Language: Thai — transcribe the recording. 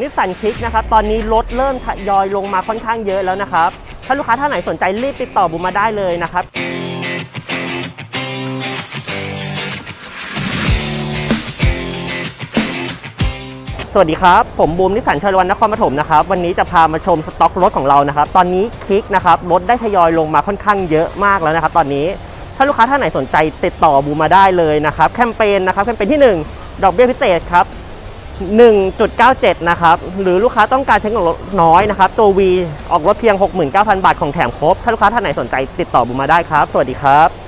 นิสสันคลิกนะครับ ตอนนี้รถเริ่มทยอยลงมาค่อนข้างเยอะแล้วนะครับ ถ้าลูกค้าท่านไหนสนใจรีบติดต่อบูมมาได้เลยนะครับสวัสดีครับ ผมบูมนิสสันชาลวันนครปฐมนะครับ วันนี้จะพามาชมสต็อกรถของเรานะครับ ตอนนี้คลิกนะครับ รถได้ทยอยลงมาค่อนข้างเยอะมากแล้วนะครับ ตอนนี้ถ้าลูกค้าท่านไหนสนใจติดต่อบูมมาได้เลยนะครับ แคมเปญนะครับ แคมเปญที่ 1 ดอกเบี้ยพิเศษครับ 1.97 นะครับ หรือลูกค้าต้องการใช้เงินน้อยนะครับ ตัว V ออกรถเพียง 69,000 บาทของแถมครบ ถ้าลูกค้าท่านไหนสนใจติดต่อบูมมาได้ครับ สวัสดีครับ